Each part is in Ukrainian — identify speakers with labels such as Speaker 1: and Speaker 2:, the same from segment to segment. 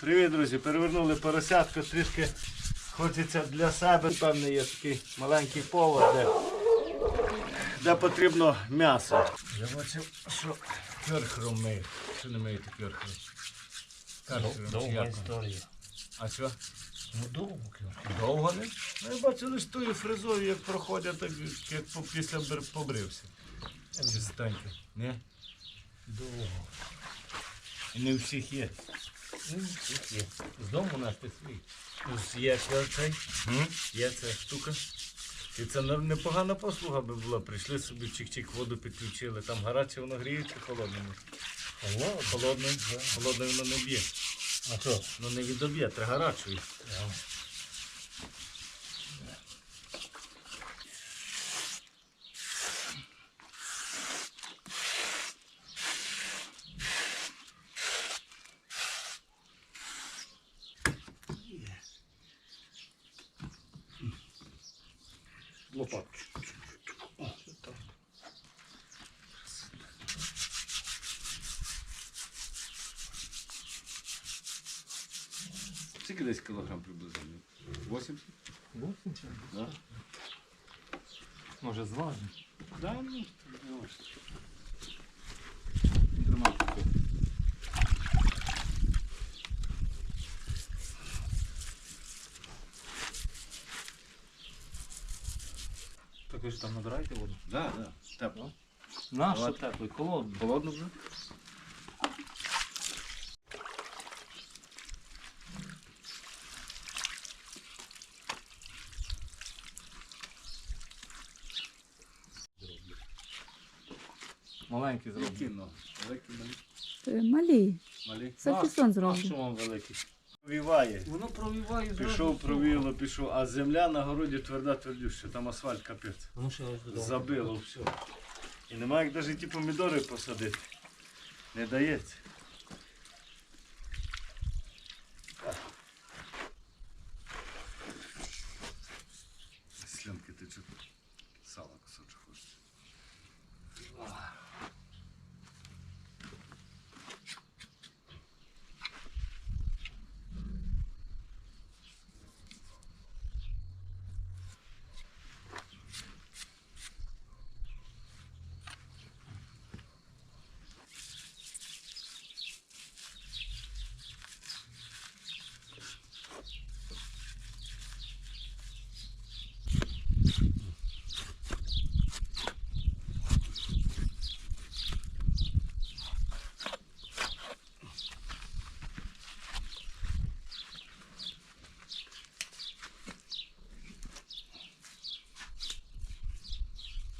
Speaker 1: Привіт, друзі! Перевернули поросятку, трішки хочеться для себе. Певний є такий маленький повар, де, де потрібно м'ясо. Я бачив, що кьорхром миє. Що не миєте чи
Speaker 2: Довга історія.
Speaker 1: А що?
Speaker 2: Ну довго кілька.
Speaker 1: Довго не? Ну, я бачу лише тою фризою, як проходять, так як після побрився. Чистенько. Ні?
Speaker 2: Довго.
Speaker 1: І не у всіх є.
Speaker 2: З дому наш ти свій.
Speaker 1: Ось Є цей, є ця штука. І це непогана послуга би була. Прийшли собі чик-чик, воду підключили. Там гаряче воно гріє чи холодне? Холодне, холодне воно не б'є.
Speaker 2: А що?
Speaker 1: Ну не відоб'є, треба гарячою. Скільки десь кілограм приблизно? 80?
Speaker 2: Восемь
Speaker 1: Да?
Speaker 2: Може зважимо?
Speaker 1: Да, ну.
Speaker 2: Так ви ж там набираєте воду?
Speaker 1: Да, да. Тепло.
Speaker 2: Наша теплий, холодний.
Speaker 1: Холодно вже?
Speaker 2: Маленький зробив.
Speaker 1: Які, ну? Великі, малі?
Speaker 3: Е, Малі.
Speaker 1: Малі?
Speaker 3: Сальфісон
Speaker 2: А що вам великий?
Speaker 1: Провіває.
Speaker 2: Воно провіває зразу.
Speaker 1: Пішов, провіло, пішов, а земля на городі тверда твердюща, там асфальт капець.
Speaker 2: Ну що.
Speaker 1: Забило все. І немає як навіть ті помідори посадити. Не дається. Слянки течуть. Сало кусочок хочеться.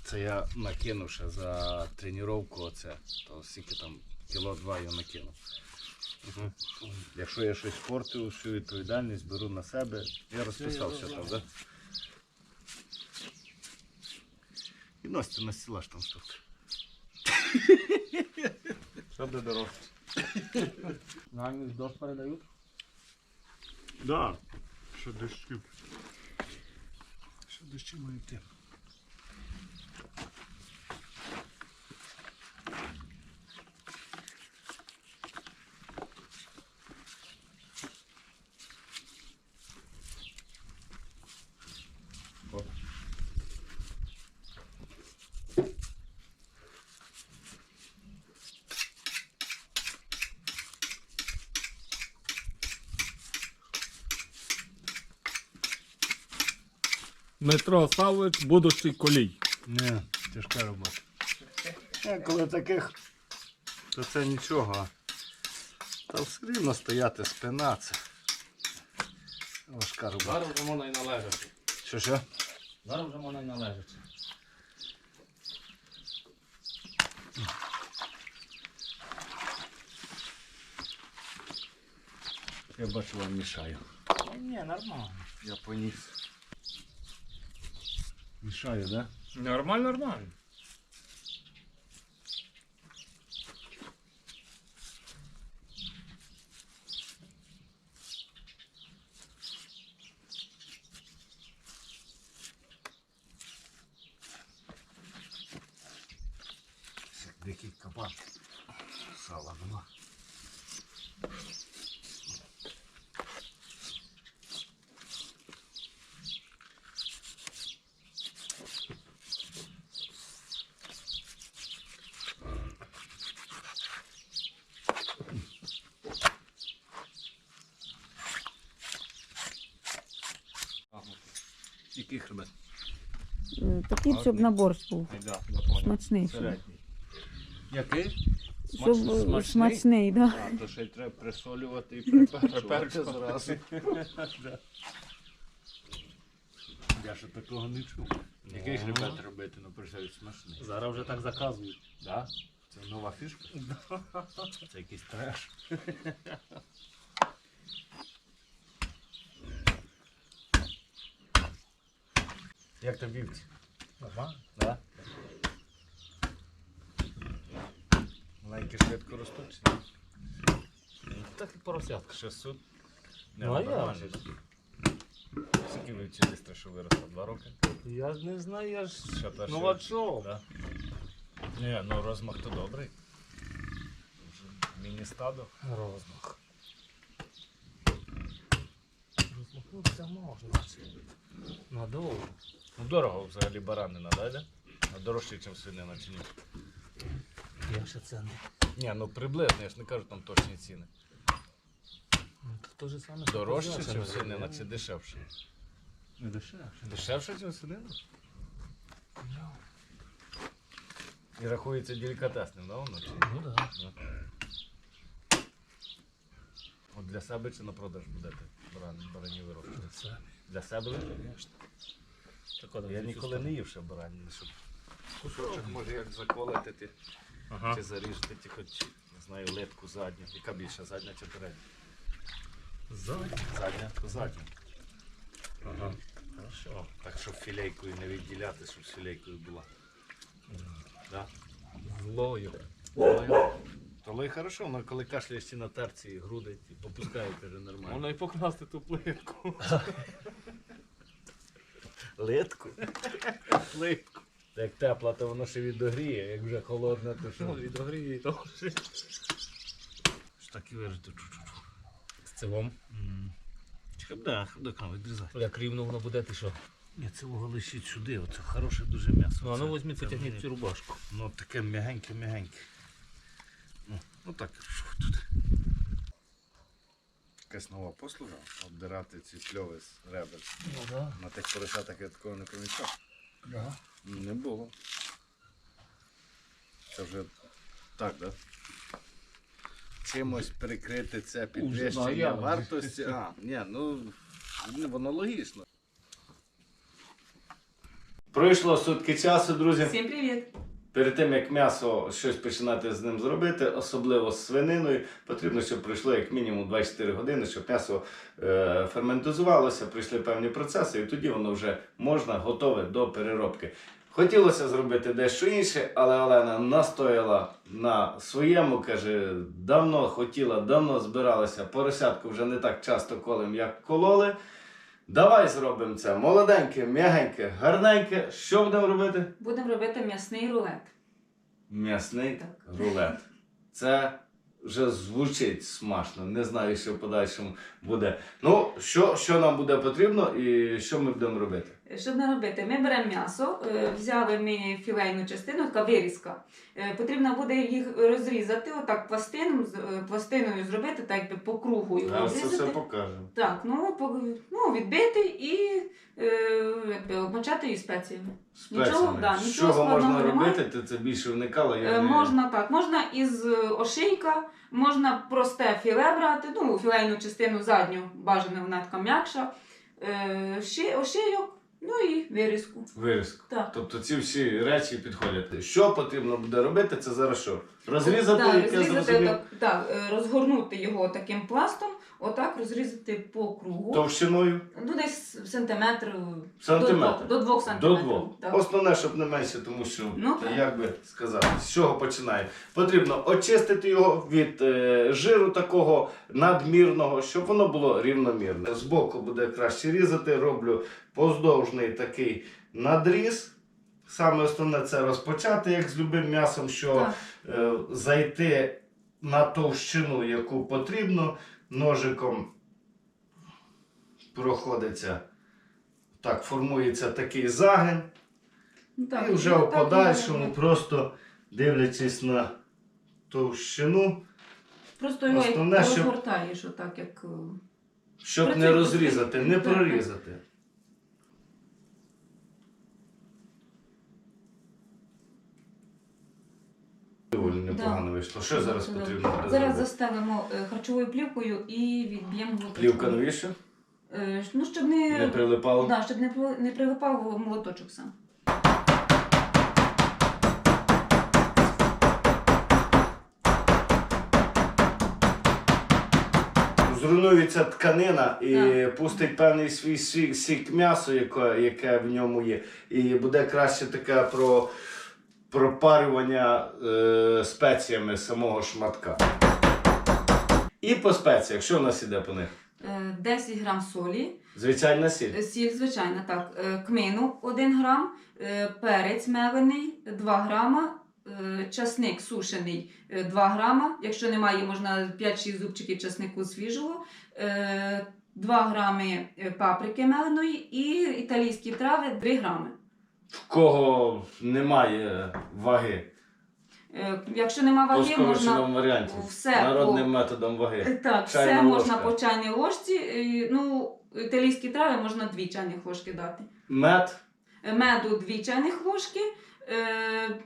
Speaker 1: Це я накинув ще за тренування оце. То скільки там кіло два я накинув. Якщо я щось портив, всю відповідальність беру на себе. Я розписався там, так? І носите на стілаж там тут.
Speaker 2: Що буде дорожче? Наймі дощ передають?
Speaker 1: Да. Що дощі. Що дощі мають йти.
Speaker 2: Дмитро Савич, будущий колій.
Speaker 1: Не, тяжка робота. Е, коли таких, то це нічого. Та все рівно стояти спина це. Важка робота.
Speaker 2: Зараз вже можна і належати.
Speaker 1: Що що?
Speaker 2: Зараз вже можна і належати.
Speaker 1: Я бачу вам мішаю.
Speaker 2: Ні, нормально.
Speaker 1: Я поніс. Мішаю, да?
Speaker 2: Нормально, нормально.
Speaker 1: Який хребет?
Speaker 3: Е, Такий, щоб на борщ був.
Speaker 1: Да, я понял.
Speaker 3: Смачний.
Speaker 1: Середній. Який?
Speaker 3: Щоб
Speaker 1: Смачний?
Speaker 3: е,
Speaker 1: Смачний?
Speaker 3: смачний, да.
Speaker 1: А, то ще й треба присолювати і приперчувати зразу. Да. Я ще такого не чув. Який хребет робити, ну пришель смачний.
Speaker 2: Зараз вже так заказують.
Speaker 1: Да? Це нова фішка? Це якийсь треш. Як тобі вівці?
Speaker 2: Нормально.
Speaker 1: Да? Маленькі швидко ростуть.
Speaker 2: Так і поросятка.
Speaker 1: 600.
Speaker 2: Ну, а
Speaker 1: нормально
Speaker 2: як же?
Speaker 1: ж. Скільки вівці десь що виросло? Два роки?
Speaker 2: Я ж не знаю, я ж
Speaker 1: Ще перший
Speaker 2: новачок.
Speaker 1: Да. Ні, ну розмах то добрий. Вже Міні-стадо.
Speaker 2: Розмах. Розмахнутися можна. Надовго.
Speaker 1: Ну дорого взагалі баранина, да, йде? А дорожче, ніж свинина чи ні?
Speaker 2: Я ще це не.
Speaker 1: Ні, ну приблизно, я ж не кажу там точні ціни.
Speaker 2: Ну, то те ж саме, що
Speaker 1: Дорожче, ніж свинина, чи дешевше?
Speaker 2: Не дешевше.
Speaker 1: Дешевше, ніж свинина? І рахується делікатесним, да, воно? Чи? ні?
Speaker 2: Ну так.
Speaker 1: Ну. От для себе чи на продаж будете барані вирощувати?
Speaker 2: Це,
Speaker 1: Для себе?
Speaker 2: звісно.
Speaker 1: Я ніколи не їв ще барані, щоб кусочок може як заколотити
Speaker 2: Ага.
Speaker 1: чи заріжете, ті хоч, не знаю, литку задню. Яка більша, задня чи передня?
Speaker 2: Ззаді.
Speaker 1: Задня, то задня.
Speaker 2: Ага. Хорошо.
Speaker 1: Так, щоб філейкою не відділяти, щоб філейкою була. Да?
Speaker 2: Злою.
Speaker 1: То лой хорошо, але коли кашляєш на терці і груди, ті попускає, каже, нормально.
Speaker 2: Можна і покласти ту плитку.
Speaker 1: Литку? Литку. Як тепла, то воно ще відогріє, як вже холодна, то що?
Speaker 2: Відогріє того.
Speaker 1: Ж так і вижити. чу-чу-чу.
Speaker 2: З цивом.
Speaker 1: Чекай, да, худока відрізати.
Speaker 2: Як рівно воно буде, ти що?
Speaker 1: Ні, це вого лишіть сюди, оце хороше дуже м'ясо.
Speaker 2: Ну, а ну візьміть, потягніть цю рубашку.
Speaker 1: Ну таке м'ягеньке, м'ягеньке. Ну, ну так, що тут? Якась нова послуга обдирати ці кльови з ребер.
Speaker 2: Ну так.
Speaker 1: На тих поросятах я такого не помічав.
Speaker 2: Да.
Speaker 1: Не було. Це вже так, так? Да? Чимось прикрити це підвищення вартості. А, ні, ну воно логічно. Пройшло сутки часу, друзі.
Speaker 3: Всім привіт!
Speaker 1: Перед тим як м'ясо щось починати з ним зробити, особливо з свининою, потрібно, щоб пройшло як мінімум 24 години, щоб м'ясо е, ферментизувалося, пройшли певні процеси, і тоді воно вже можна готове до переробки. Хотілося зробити дещо інше, але Олена настояла на своєму, каже, давно хотіла, давно збиралася. Поросятку вже не так часто колем, як кололи. Давай зробимо це молоденьке, м'ягеньке, гарненьке. Що будемо робити?
Speaker 3: Будемо робити м'ясний рулет.
Speaker 1: М'ясний
Speaker 3: Так.
Speaker 1: рулет. Це вже звучить смачно. Не знаю, що в подальшому буде. Ну, що, що нам буде потрібно і що ми будемо робити?
Speaker 3: Щоб не робити, ми беремо м'ясо, е, взяли ми філейну частину, така вирізка. Е, Потрібно буде їх розрізати, отак пластином, з- е, пластиною зробити, так якби по кругу його
Speaker 1: це все покажемо.
Speaker 3: Так, ну, по- ну відбити і якби, обмочати її спеціями. Нічого, да, нічого
Speaker 1: чого можна робити, ти це більше вникала. Я
Speaker 3: Е,
Speaker 1: не...
Speaker 3: Можна так, можна із ошийка, можна просте філе брати, ну, філейну частину задню, бажано вона така м'якша, ошийок, ну і вирізку.
Speaker 1: Вирізку.
Speaker 3: Так.
Speaker 1: Тобто ці всі речі підходять. Що потрібно буде робити, це зараз що? Розрізати,
Speaker 3: Так,
Speaker 1: як я
Speaker 3: розрізати
Speaker 1: зрозумів,
Speaker 3: так, так, е, розгорнути його таким пластом, отак розрізати по кругу.
Speaker 1: товщиною
Speaker 3: Ну, десь сантиметр,
Speaker 1: сантиметр.
Speaker 3: До, двох- до двох
Speaker 1: До
Speaker 3: сантиметрів.
Speaker 1: двох.
Speaker 3: Так.
Speaker 1: Основне, щоб не менше, тому що,
Speaker 3: Ну,
Speaker 1: як би сказати, з чого починає. Потрібно очистити його від е, жиру такого надмірного, щоб воно було рівномірне. Збоку буде краще різати, роблю поздовжний такий надріз. Саме основне це розпочати, як з любим м'ясом, що е, зайти на товщину, яку потрібно, ножиком проходиться. Так, формується такий загин.
Speaker 3: Ну, так,
Speaker 1: і вже
Speaker 3: ну,
Speaker 1: в подальшому,
Speaker 3: ну,
Speaker 1: просто дивлячись на товщину,
Speaker 3: Просто його
Speaker 1: основне, щоб-
Speaker 3: розгортаєш, отак, як. е,
Speaker 1: щоб не розрізати, не
Speaker 3: так, так.
Speaker 1: прорізати. Доволі непогано вийшло. Що зараз
Speaker 3: Добре.
Speaker 1: потрібно буде
Speaker 3: Зараз
Speaker 1: зробити?
Speaker 3: заставимо е, харчовою плівкою і відб'ємо молоточком.
Speaker 1: Плівка новіша?
Speaker 3: Е, Ну, щоб не,
Speaker 1: Не прилипало?
Speaker 3: да, щоб не, при- не прилипав молоточок сам.
Speaker 1: Зруйнується тканина і
Speaker 3: Так.
Speaker 1: пустить певний свій сік, сік м'ясо, яке, яке в ньому є. І буде краще таке про, пропарювання е, спеціями самого шматка. І по спеціях, що в нас іде по них?
Speaker 3: Е, 10 грам солі,
Speaker 1: Звичайна сіль.
Speaker 3: Е, Сіль, звичайно, так. Е, Кмину 1 грам, е, перець мелений 2 грама, е, часник сушений е, 2 грама. Якщо немає, можна 5-6 зубчиків часнику свіжого, е, 2 грами е, паприки меленої і італійські трави 3 грами.
Speaker 1: В кого немає ваги
Speaker 3: Е, Якщо нема
Speaker 1: по
Speaker 3: ваги,
Speaker 1: скороченому
Speaker 3: можна
Speaker 1: варіанті,
Speaker 3: все
Speaker 1: народним
Speaker 3: по-
Speaker 1: методом ваги.
Speaker 3: Е, так,
Speaker 1: Чайна
Speaker 3: все можна
Speaker 1: ложка.
Speaker 3: по чайній ложці. е, Ну, італійські трави можна 2 чайних ложки дати.
Speaker 1: Мед
Speaker 3: меду 2 чайних ложки, е,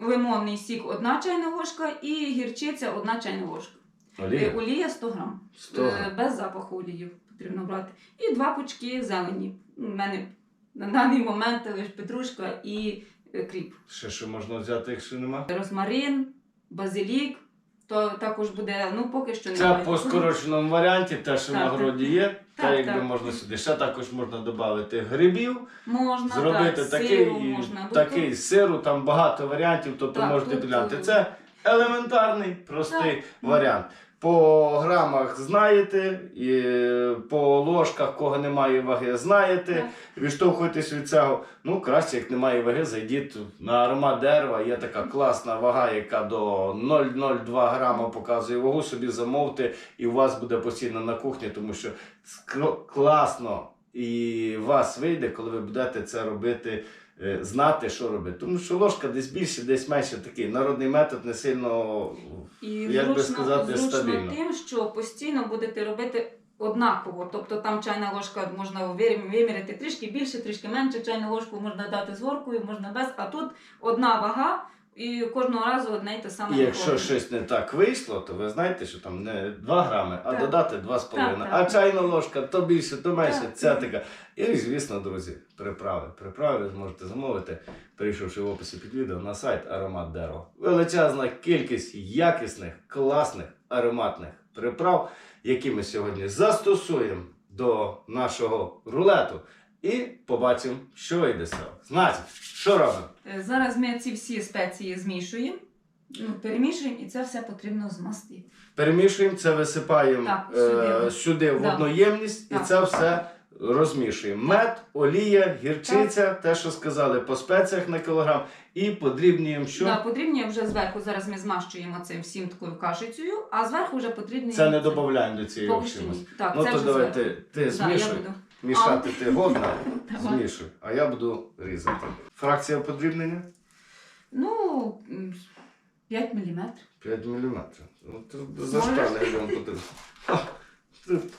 Speaker 3: лимонний сік 1 чайна ложка і гірчиця 1 чайна ложка. Е,
Speaker 1: олія
Speaker 3: Олія 100 грам.
Speaker 1: 100
Speaker 3: Е,
Speaker 1: грам.
Speaker 3: без запаху олії потрібно брати. І два пучки зелені. У мене на даний момент лише петрушка і е, кріп.
Speaker 1: Ще що можна взяти, якщо нема?
Speaker 3: Розмарин, базилік, то також буде, ну поки що
Speaker 1: Це
Speaker 3: немає.
Speaker 1: по скороченому варіанті, те, що на
Speaker 3: так.
Speaker 1: городі є,
Speaker 3: Так,
Speaker 1: те, якби
Speaker 3: так.
Speaker 1: можна сюди. Ще також можна додати грибів,
Speaker 3: Можна
Speaker 1: зробити
Speaker 3: так,
Speaker 1: такий,
Speaker 3: сиру можна.
Speaker 1: такий сиру, там багато варіантів, тобто
Speaker 3: Так,
Speaker 1: можете
Speaker 3: тут,
Speaker 1: глянути. Це елементарний, простий
Speaker 3: Так.
Speaker 1: варіант. По грамах знаєте, і по ложках, кого немає ваги, знаєте. Відштовхуйтесь від цього. Ну, краще, як немає ваги, зайдіть на аромат дерева. Є така класна вага, яка до 0,02 грама показує вагу. Собі замовте, і у вас буде постійно на кухні, тому що класно і вас вийде, коли ви будете це робити. Е, Знати, що робити. Тому що ложка десь більше, десь менше такий народний метод не сильно
Speaker 3: І
Speaker 1: Як би сказати,
Speaker 3: зручно
Speaker 1: стабільно.
Speaker 3: тим, що постійно будете робити однаково. Тобто там чайна ложка можна виміряти трішки більше, трішки менше. Чайну ложку можна дати з горкою, можна без. А тут одна вага і кожного разу одне й те саме.
Speaker 1: І якщо
Speaker 3: виходить.
Speaker 1: щось не так вийшло, то ви знаєте, що там не 2 грами, а
Speaker 3: Так.
Speaker 1: додати 2,5.
Speaker 3: Так,
Speaker 1: А чайна ложка то більше, то менше,
Speaker 3: Так.
Speaker 1: ця така. І, звісно, друзі, приправи. Приправи ви зможете замовити, перейшовши в описі під відео на сайт Аромат Дерева. Величезна кількість якісних, класних, ароматних приправ, які ми сьогодні застосуємо до нашого рулету. І побачимо, що вийде з цього. Значить, що робимо?
Speaker 3: Е, Зараз ми ці всі спеції змішуємо, ну, перемішуємо і це все потрібно змастити.
Speaker 1: Перемішуємо це, висипаємо
Speaker 3: Так,
Speaker 1: е,
Speaker 3: сюди.
Speaker 1: сюди в
Speaker 3: Да.
Speaker 1: одну ємність і
Speaker 3: Так.
Speaker 1: це все розмішуємо. Мед, олія, гірчиця, те, що сказали, по спеціях на кілограм, і подрібнюємо що?
Speaker 3: Да, потрібні вже зверху. Зараз ми змащуємо цим всім такою кашицею, а зверху вже потрібні.
Speaker 1: Це не додаємо до цієї.
Speaker 3: Так,
Speaker 1: Ну
Speaker 3: це
Speaker 1: то
Speaker 3: вже
Speaker 1: давай
Speaker 3: зверху.
Speaker 1: ти, ти
Speaker 3: Да,
Speaker 1: змішуй. Мішати ти годна, змішуй, а я буду різати. Фракція подрібнення
Speaker 3: Ну, 5 мм.
Speaker 1: 5 мм. За вам потрібно.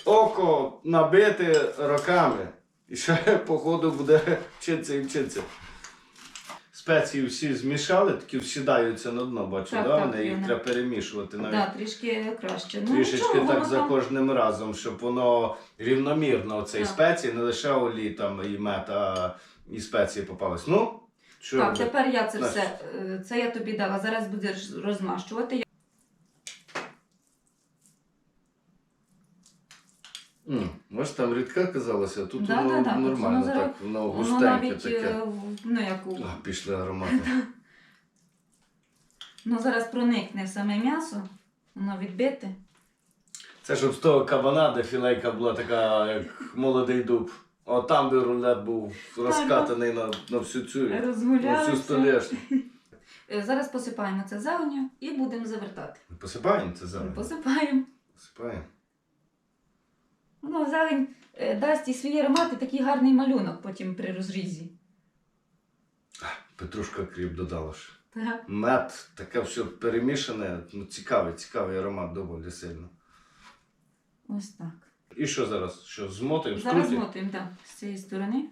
Speaker 1: Око набите роками. І ще, походу, буде вчитися і вчитися. Спеції всі змішали, такі всідаються на дно, бачу,
Speaker 3: Так,
Speaker 1: да?
Speaker 3: так,
Speaker 1: Вони їх треба перемішувати навіть.
Speaker 3: Да, трішки краще. Ну,
Speaker 1: Трішечки так за
Speaker 3: там-
Speaker 1: кожним разом, щоб воно рівномірно цей
Speaker 3: Так.
Speaker 1: спеції, не лише олій там і мед, а і спеції попались. Ну, що
Speaker 3: Так, тепер я це
Speaker 1: Настя.
Speaker 3: все, е, це я тобі дала. Зараз будеш розмащувати.
Speaker 1: М, Ось там рідка казалося, тут
Speaker 3: Да,
Speaker 1: воно
Speaker 3: да, да, тут
Speaker 1: нормально,
Speaker 3: воно зараз-
Speaker 1: так, воно
Speaker 3: Воно
Speaker 1: густеньке
Speaker 3: навіть,
Speaker 1: таке.
Speaker 3: е, в- ну, як у...
Speaker 1: А, пішли аромати.
Speaker 3: ну, зараз проникне в саме м'ясо, воно відбите.
Speaker 1: Це щоб з того кабана, де філейка була така, як молодий дуб. О, там би рулет був розкатаний на, на всю цю, на всю
Speaker 3: Розгулялися.
Speaker 1: столешню.
Speaker 3: Е, Зараз посипаємо це зеленню і будемо завертати.
Speaker 1: Посипаємо це зелень?
Speaker 3: Посипаємо.
Speaker 1: Посипаємо.
Speaker 3: Ну, зелень е, дасть і свій аромат, і такий гарний малюнок потім при розрізі.
Speaker 1: Петрушка кріп додала ж.
Speaker 3: Так.
Speaker 1: Мед, таке все перемішане, ну цікавий, цікавий аромат доволі сильно.
Speaker 3: Ось так.
Speaker 1: І що зараз? Що, змотаємо,
Speaker 3: Зараз
Speaker 1: скрутимо?
Speaker 3: змотуємо так, з цієї сторони.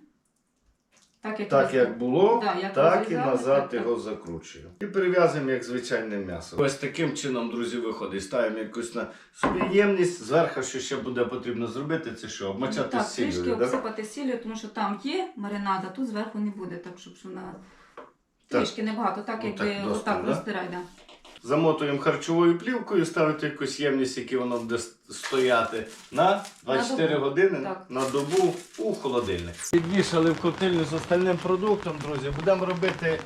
Speaker 3: Так як,
Speaker 1: Так як було,
Speaker 3: Да, як
Speaker 1: так і назад
Speaker 3: так, так.
Speaker 1: його закручуємо. І перев'язуємо як звичайне м'ясо. Ось таким чином, друзі, виходить. Ставимо якусь на собі ємність. Зверху, що ще буде потрібно зробити, це що? Обмочати
Speaker 3: так,
Speaker 1: сіллю.
Speaker 3: трішки
Speaker 1: да?
Speaker 3: обсипати сіллю, тому що там є маринада, тут зверху не буде, так щоб вона
Speaker 1: Так.
Speaker 3: трішки небагато, так
Speaker 1: Ну,
Speaker 3: як
Speaker 1: так, достатньо,
Speaker 3: отак
Speaker 1: да?
Speaker 3: розтирай, да.
Speaker 1: Замотуємо харчовою плівкою, ставити якусь ємність, яку воно буде стояти на 24
Speaker 3: добу.
Speaker 1: години
Speaker 3: Так.
Speaker 1: на добу у холодильник. Підвішали в котельню з остальним продуктом, друзі. Будемо робити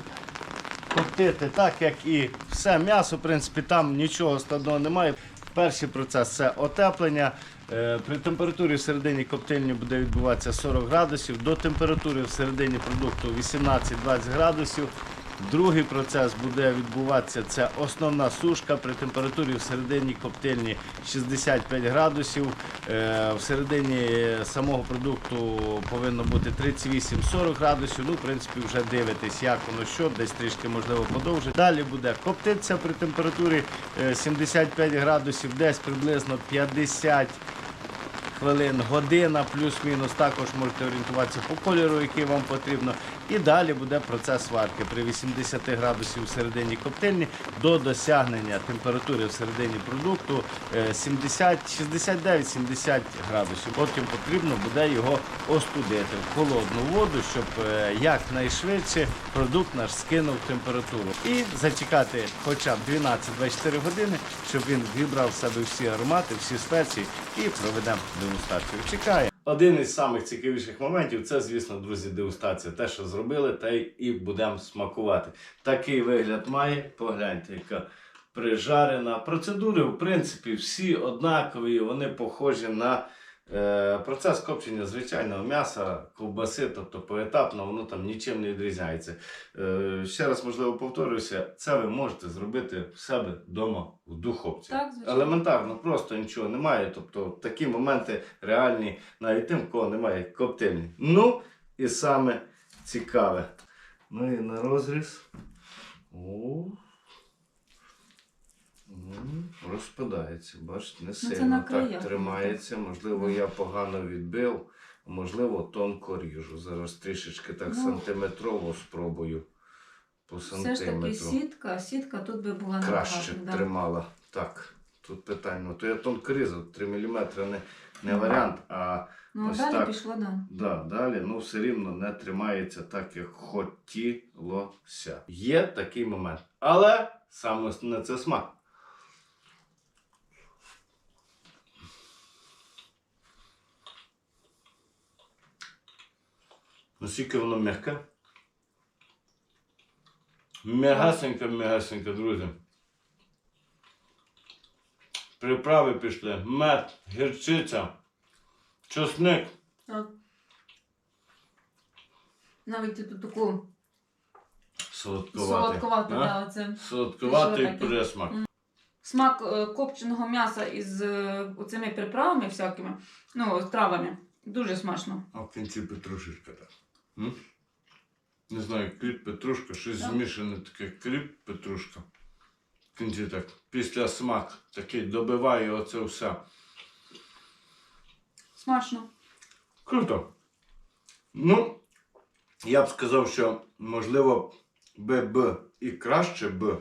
Speaker 1: коптити так, як і все м'ясо. В принципі, там нічого складного немає. Перший процес це отеплення. Е, При температурі всередині коптильні буде відбуватися 40 градусів, до температури всередині продукту 18-20 градусів. Другий процес буде відбуватися це основна сушка при температурі всередині коптильні 65 градусів. Е, Всередині самого продукту повинно бути 38-40 градусів. Ну, в принципі, вже дивитесь, як воно що, десь трішки можливо подовжити. Далі буде коптитися при температурі е, 75 градусів, десь приблизно 50 хвилин, година, плюс-мінус. Також можете орієнтуватися по кольору, який вам потрібно. І далі буде процес варки при 80 градусів всередині коптильні до досягнення температури всередині продукту е, 70, 69-70 градусів. Потім потрібно буде його остудити в холодну воду, щоб е, якнайшвидше продукт наш скинув температуру. І зачекати хоча б 12-24 години, щоб він вібрав в себе всі аромати, всі спеції і проведемо дегустацію. Чекає. Один із самих цікавіших моментів це, звісно, друзі, дегустація. Те, що зробили, те і будемо смакувати. Такий вигляд має. Погляньте, яка прижарена. Процедури, в принципі, всі однакові, вони похожі на процес копчення звичайного м'яса, ковбаси, тобто поетапно, воно там нічим не відрізняється. Е, ще раз, можливо, повторюся, це ви можете зробити в себе вдома в духовці.
Speaker 3: Так, звичайно.
Speaker 1: Елементарно, просто нічого немає. Тобто такі моменти реальні навіть тим, в кого немає коптильні. Ну, і саме цікаве. Ну і на розріз. О. Розпадається, бачите, не
Speaker 3: Ну,
Speaker 1: сильно
Speaker 3: на
Speaker 1: так тримається. Можливо, я погано відбив, можливо, тонко ріжу. Зараз трішечки так
Speaker 3: Ну.
Speaker 1: сантиметрово спробую. По
Speaker 3: Все ж таки сітка, сітка тут би була
Speaker 1: краще
Speaker 3: да.
Speaker 1: тримала. Так, тут питання. Ну, то я тонко різав, 3 мм не, не варіант, а
Speaker 3: Ну,
Speaker 1: ось
Speaker 3: далі
Speaker 1: так.
Speaker 3: пішло, да.
Speaker 1: да, далі ну, все рівно не тримається так, як хотілося. Є такий момент. Але саме основне це смак. Наскільки воно м'яке? М'ягасеньке, м'ягасеньке, друзі. Приправи пішли, мед, гірчиця, чесник.
Speaker 3: Так. Навіть тут таку
Speaker 1: Солодкуватий.
Speaker 3: солодковату,
Speaker 1: А?
Speaker 3: да, оце.
Speaker 1: Присмак.
Speaker 3: Смак е, копченого м'яса із е, оцими приправами всякими, ну, травами. Дуже смачно.
Speaker 1: А в кінці петрушечка так. М? Не знаю, кріп, петрушка, щось змішане таке кріп, петрушка. В кінці так. Після смак такий добиває оце все.
Speaker 3: Смачно.
Speaker 1: Круто. Ну, я б сказав, що можливо би б і краще б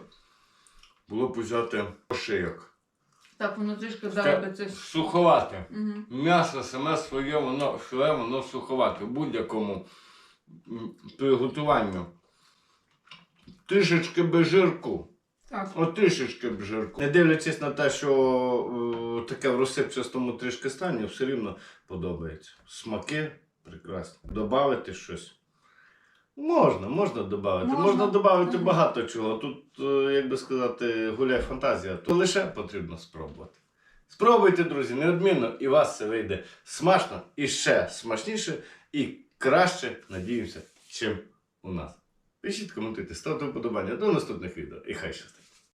Speaker 1: було б взяти шийок.
Speaker 3: Так, воно трішки заробиться.
Speaker 1: Суховате.
Speaker 3: Угу.
Speaker 1: М'ясо саме своє, воно філе, воно суховате. В будь-якому приготуванню. Трішечки без жирку.
Speaker 3: Так.
Speaker 1: От трішечки без жирку. Не дивлячись на те, що е, таке в розсипчастому трішки стані, все рівно подобається. Смаки прекрасні. Добавити щось. Можна, можна додати.
Speaker 3: Можна.
Speaker 1: Можна додати багато чого. Тут, е, як би сказати, гуляє фантазія. То лише потрібно спробувати. Спробуйте, друзі, неодмінно, і у вас це вийде смачно і ще смачніше, і краще, надіємося, чим у нас. Пишіть, коментуйте, ставте вподобання. До наступних відео і хай щастить.